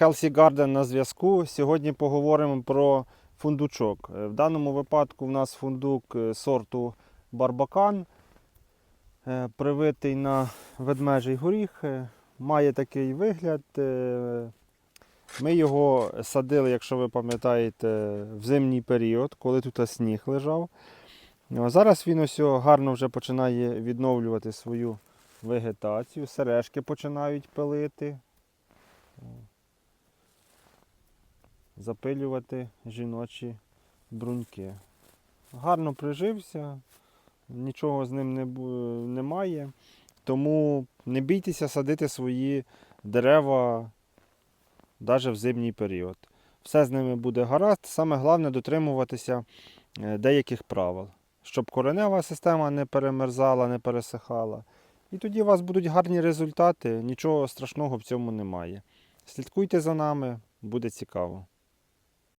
Healthy Garden на зв'язку. Сьогодні поговоримо про фундучок. Е, В даному випадку в нас фундук е, сорту Барбакан, е, привитий на ведмежий горіх. Має такий вигляд. Ми його садили, якщо ви пам'ятаєте, в зимній період, коли тут сніг лежав. Зараз він ось гарно вже починає відновлювати свою вегетацію. Сережки починають пилити. Запилювати жіночі бруньки. Гарно прижився, нічого з ним не, немає. Тому не бійтеся садити свої дерева навіть в зимній період. Все з ними буде гаразд. Саме головне дотримуватися е, деяких правил, щоб коренева система не перемерзала, не пересихала. І тоді у вас будуть гарні результати, нічого страшного в цьому немає. Слідкуйте за нами, буде цікаво.